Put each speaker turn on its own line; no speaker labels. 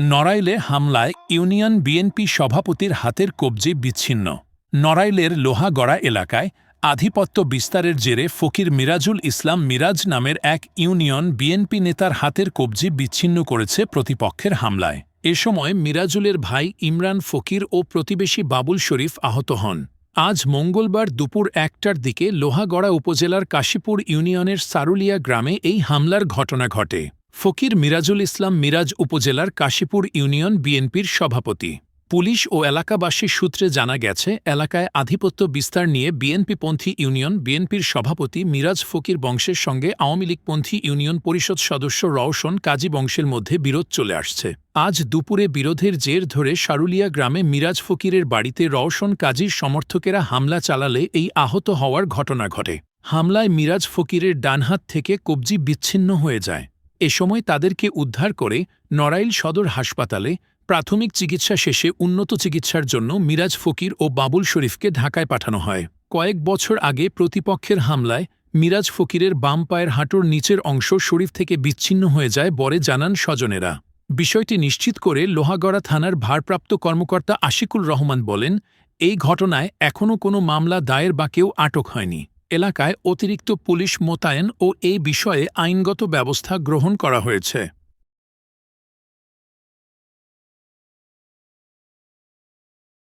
নড়াইলে হামলায় union BNP সভাপতির হাতের কবজি বিচ্ছিন্ন। নড়াইলের লোহাগড়া এলাকায় আধিপত্য বিস্তারের জেরে ফকির মিরাজুল ইসলাম মিরাজ নামের এক ইউনিয়ন বিএনপি নেতার হাতের কবজি বিচ্ছিন্ন করেছে প্রতিপক্ষের হামলায়। এ সময় মিরাজুলের ভাই ইমরান ফকির ও প্রতিবেশী বাবুল শরীফ আহত হন। আজ মঙ্গলবার দুপুর একটার দিকে লোহাগড়া উপজেলার কাশীপুর ইউনিয়নের সারুলিয়া গ্রামে এই হামলার ঘটনা ঘটে। ফকির মিরাজুল ইসলাম মিরাজ উপজেলার কাশীপুর ইউনিয়ন বিএনপির সভাপতি। পুলিশ ও এলাকাবাসীর সূত্রে জানা গেছে, এলাকায় আধিপত্য বিস্তার নিয়ে বিএনপিপন্থী ইউনিয়ন, বিএনপির সভাপতি মিরাজ ফকির বংশের সঙ্গে আওয়ামী লীগপন্থী ইউনিয়ন পরিষদ সদস্য রওশন কাজী বংশের মধ্যে বিরোধ চলে আসছে। আজ দুপুরে বিরোধের জের ধরে সারুলিয়া গ্রামে মিরাজ ফকিরের বাড়িতে রওশন কাজীর সমর্থকেরা হামলা চালালে এই আহত হওয়ার ঘটনা ঘটে। হামলায় মিরাজ ফকিরের ডানহাত থেকে কবজি বিচ্ছিন্ন হয়ে যায়। এ সময় তাদেরকে উদ্ধার করে নড়াইল সদর হাসপাতালে প্রাথমিক চিকিৎসা শেষে উন্নত চিকিৎসার জন্য মিরাজ ফকির ও বাবুল শরীফকে ঢাকায় পাঠানো হয়। কয়েক বছর আগে প্রতিপক্ষের হামলায় মিরাজ ফকিরের বাম পায়ের হাঁটুর নিচের অংশ শরীফ থেকে বিচ্ছিন্ন হয়ে যায় বরে জানান স্বজনেরা। বিষয়টি নিশ্চিত করে লোহাগড়া থানার ভারপ্রাপ্ত কর্মকর্তা আশিকুল রহমান বলেন, এই ঘটনায় এখনও কোনো মামলা দায়ের বা কেউ আটক হয়নি। এলাকায় অতিরিক্ত পুলিশ মোতায়েন ও এই বিষয়ে আইনগত ব্যবস্থা গ্রহণ করা হয়েছে।